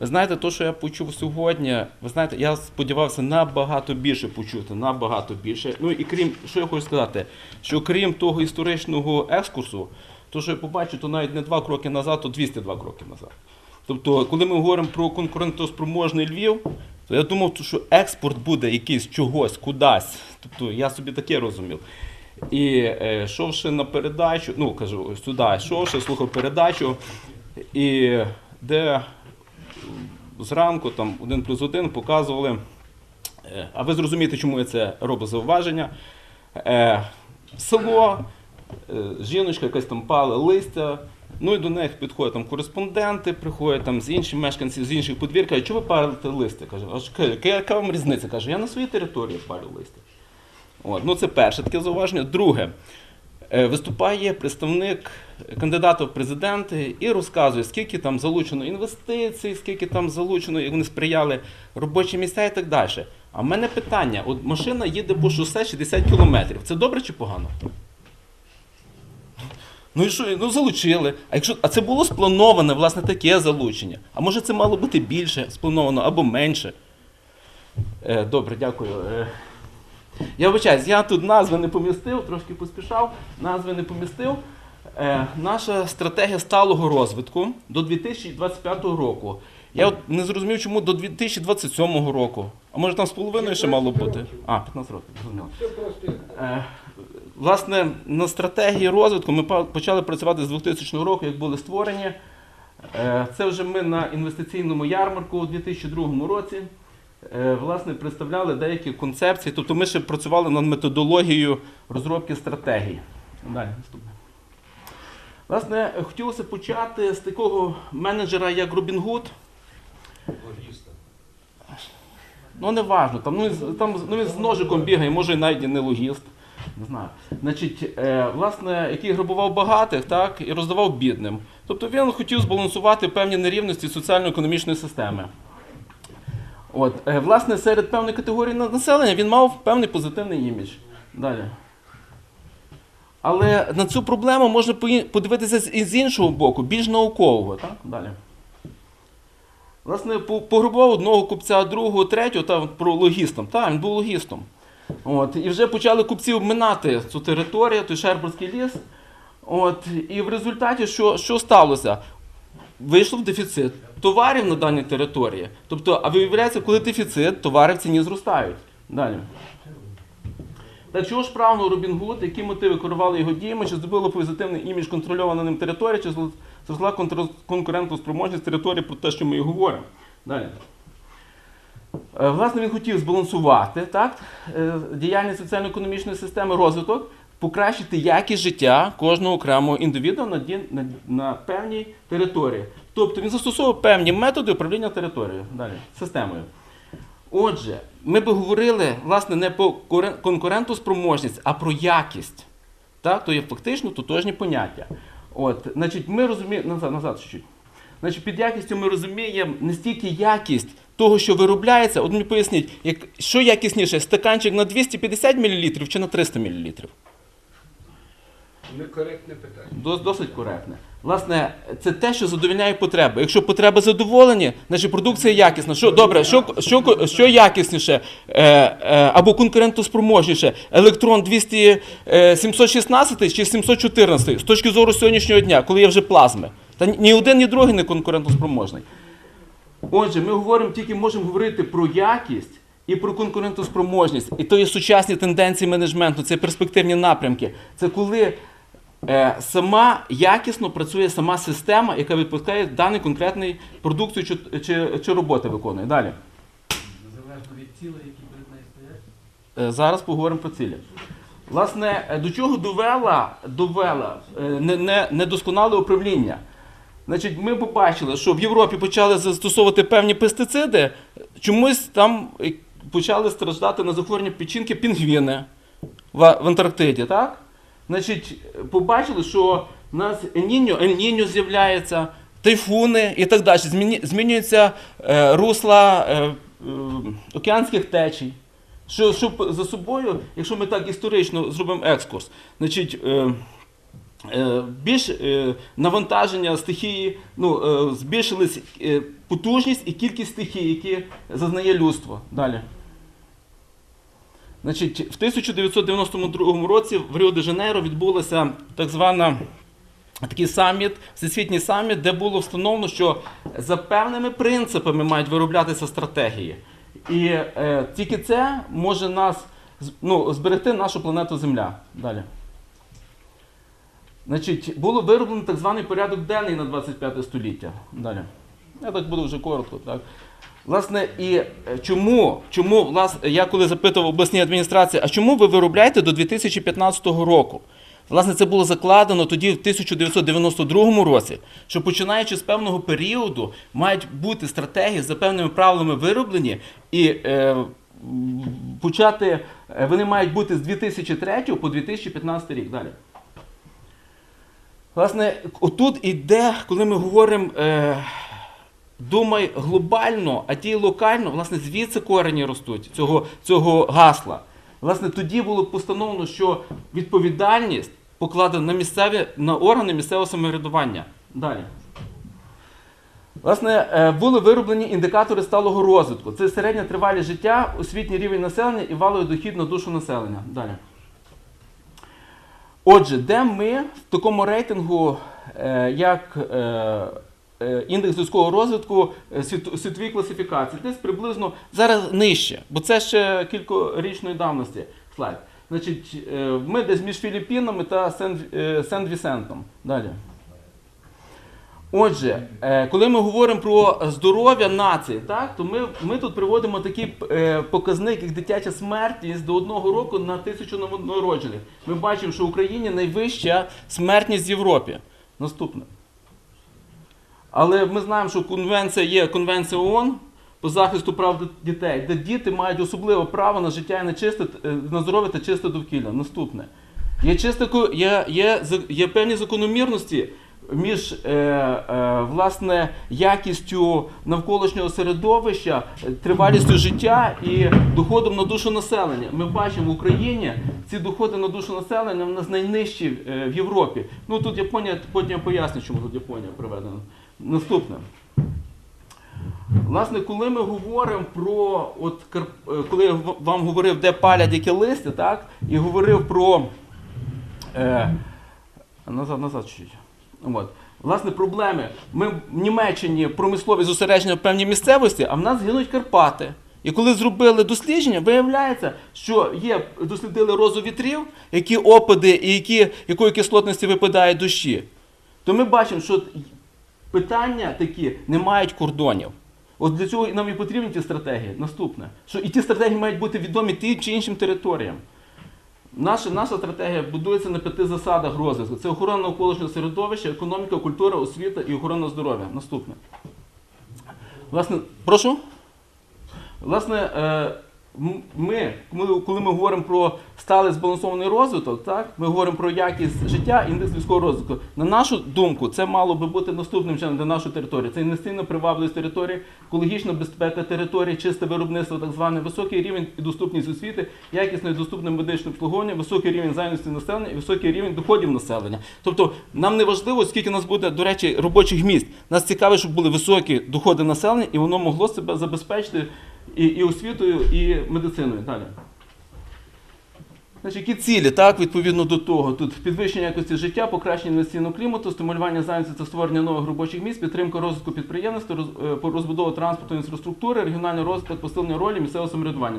Ви знаєте, то, що я почув сьогодні, ви знаєте, я сподівався набагато більше почути, набагато більше. Ну і крім, що я хочу сказати, що крім того історичного екскурсу, то, що я побачив, то навіть не два кроки назад, то 202 кроки назад. Тобто, коли ми говоримо про конкурентоспроможний Львів, то я думав, що експорт буде якийсь чогось, кудись. Тобто я собі таке розумів. І е, йшовши на передачу, ну кажу, сюди, йшовши, слухав передачу, і де зранку, там один плюс один показували. е, А ви зрозумієте, чому я це роблю зауваження. Е, село, е, жіночка якась там пала листя. Ну і до них підходять там кореспонденти, приходять там з інших мешканців, з інших подвір, кажуть, що ви палите листя? Каже, а яка, вам різниця? Каже, я на своїй території палю листя. От, ну це перше таке зауваження. Друге, Виступає представник кандидата в президенти і розказує, скільки там залучено інвестицій, скільки там залучено, як вони сприяли робочі місця і так далі. А в мене питання: от машина їде по шосе 60 кілометрів. Це добре чи погано? Ну і що? Ну залучили. А якщо а це було сплановане, власне, таке залучення. А може це мало бути більше сплановано або менше? Е, добре, дякую. Я вибачаюсь, я тут назви не помістив, трошки поспішав, назви не помістив. Е, наша стратегія сталого розвитку до 2025 року. Я от не зрозумів, чому до 2027 року. А може там з половиною ще мало бути? А, 15 років, зрозуміло. Е, Власне, на стратегії розвитку ми почали працювати з 2000 року, як були створені. Е, Це вже ми на інвестиційному ярмарку у 2002 році власне, представляли деякі концепції. Тобто ми ще працювали над методологією розробки стратегій. Далі, наступне. Власне, хотілося почати з такого менеджера, як Робін Гуд. Логіста. Ну, не важно, там, ну, там ну, він з ножиком бігає, може навіть і не логіст. Не знаю. Значить, е, власне, який грабував багатих, так, і роздавав бідним. Тобто він хотів збалансувати певні нерівності соціально-економічної системи. От, е, власне, серед певної категорії населення він мав певний позитивний імідж. Далі. Але на цю проблему можна подивитися з, іншого боку, більш наукового. Так? Далі. Власне, по- пограбував одного купця, другого, третього, та про логістом. Так, він був логістом. От, і вже почали купці обминати цю територію, той Шербурський ліс. От, і в результаті що, що сталося? Вийшло в дефіцит товарів на даній території. Тобто, а виявляється, коли дефіцит, товари в ціні зростають. Далі. Так чого ж правно Робін Гуд, які мотиви керували його діями, чи здобило позитивний імідж контрольована ним територія, чи зросла контр- конкурентоспроможність території про те, що ми і говоримо. Далі. Е, Власне, він хотів збалансувати так, е, діяльність соціально-економічної системи розвиток, покращити якість життя кожного окремого індивіду на, на, на певній території. Тобто він застосовував певні методи управління територією, далі, системою. Отже, ми би говорили власне не про конкурентоспроможність, а про якість. Так? То є фактично тотожні поняття. От, значить, ми розуміємо, назад, назад чуть-чуть. Значить, під якістю ми розуміємо не стільки якість того, що виробляється. От мені поясніть, як, що якісніше, стаканчик на 250 мл чи на 300 мл? Некоректне питання. Дос- Досить коректне. Власне, це те, що задовольняє потреби. Якщо потреби задоволені, значить продукція якісна. Що добре, що, що, що якісніше е, е, або конкурентоспроможніше? Електрон 200, е, 716 чи 714 з точки зору сьогоднішнього дня, коли є вже плазми. Та ні- один, ні другий не конкурентоспроможний. Отже, ми говоримо тільки можемо говорити про якість і про конкурентоспроможність. І то є сучасні тенденції менеджменту, це перспективні напрямки. Це коли сама якісно працює сама система, яка випускає даний конкретний продукцію чи, чи, чи роботи виконує. Далі. Залежно від цілей, які перед нею стоять. Е, Зараз поговоримо про цілі. Власне, е, до чого довела, довела е, не- не- недосконале управління? Значить, ми побачили, що в Європі почали застосовувати певні пестициди, чомусь там е, почали страждати на захворювання печінки пінгвіни в, в Антарктиді, так? Значить, е, побачили, що в нас Ель-Ніньо, Ель-Ніньо з'являється, тайфуни і так далі. Змінюються е, русла е, е, океанських течій. Що, щоб за собою, якщо ми так історично зробимо екскурс, значить, е, е, більш е, навантаження стихії, ну, е, збільшилась е, потужність і кількість стихій, які зазнає людство. Далі. Значить, в 1992 році в Ріо-де-Жанейро відбулося так звана такий саміт, всесвітній саміт, де було встановлено, що за певними принципами мають вироблятися стратегії. І е, тільки це може нас ну, зберегти нашу планету Земля. Далі. Значить, було вироблено так званий порядок денний на 25 століття. Далі. Я так буду вже коротко. Так. Власне, і е, чому, чому власне, я коли запитував обласній адміністрації, а чому ви виробляєте до 2015 року? Власне, це було закладено тоді в 1992 році, що починаючи з певного періоду мають бути стратегії за певними правилами вироблені, і е, почати е, вони мають бути з 2003 по 2015 рік. Далі. Власне, отут іде, коли ми говоримо. Е, Думай глобально, а дій локально, власне, звідси корені ростуть цього, цього гасла. Власне, тоді було постановлено, що відповідальність покладена на місцеві на органи місцевого самоврядування. Далі. Власне, е, були вироблені індикатори сталого розвитку. Це середня тривалість життя, освітній рівень населення і валовий дохід на душу населення. Далі. Отже, де ми в такому рейтингу, е, як е, індекс людського розвитку е, світ- світовій класифікації, десь приблизно зараз нижче, бо це ще кількорічної давності слайд. Значить, е, ми десь між Філіппінами та Сен- е, Сен-Вісентом. Далі. Отже, е, коли ми говоримо про здоров'я нації, так, то ми, ми тут приводимо такий е, показник, як дитяча смертність до одного року на тисячу новонароджених. Ми бачимо, що в Україні найвища смертність в Європі. Наступне. Але ми знаємо, що конвенція є конвенція ООН по захисту прав дітей, де діти мають особливе право на життя і на, чисте, е, на здоров'я та чисте довкілля. Наступне. Є, чисте, є, є, є певні закономірності між е, е, власне, якістю навколишнього середовища, тривалістю життя і доходом на душу населення. Ми бачимо в Україні ці доходи на душу населення в нас найнижчі е, в Європі. Ну тут Японія, потім поясню, чому тут Японія приведена. Наступне. Власне, коли ми говоримо про, от, е, коли я вам говорив, де палять яке листя, так, і говорив про. Е, назад, назад чуть-чуть. От. Власне, проблеми. Ми в Німеччині промислові зосередження в певній місцевості, а в нас гинуть Карпати. І коли зробили дослідження, виявляється, що є, дослідили розу вітрів, які опади і які, якої кислотності випадають дощі. То ми бачимо, що питання такі не мають кордонів. От для цього нам і потрібні ті стратегії. Наступне, що і ті стратегії мають бути відомі тим чи іншим територіям. Наша, наша стратегія будується на п'яти засадах розвитку. Це охорона навколишнього середовища, економіка, культура, освіта і охорона здоров'я. Наступне. Власне, прошу. Власне, е, ми, коли- ми говоримо про сталий збалансований розвиток, так, ми говоримо про якість життя, індекс людського розвитку. На нашу думку, це мало би бути наступним чином для нашої території. Це інвестиційно привабливість території, екологічна безпека території, чисте виробництво, так зване, високий рівень і доступність освіти, якісне і доступне медичне обслуговування, високий рівень зайнятості населення і високий рівень доходів населення. Тобто нам не важливо, скільки нас буде, до речі, робочих місць. Нас цікавить, щоб були високі доходи населення, і воно могло себе забезпечити і, і освітою, і медициною. Далі. Значить, які цілі, так, відповідно до того, тут підвищення якості життя, покращення інвестиційного клімату, стимулювання зайнятості та створення нових робочих місць, підтримка розвитку підприємництва, е, розбудова транспортної інфраструктури, регіональний розвиток, посилення ролі місцевого самоврядування.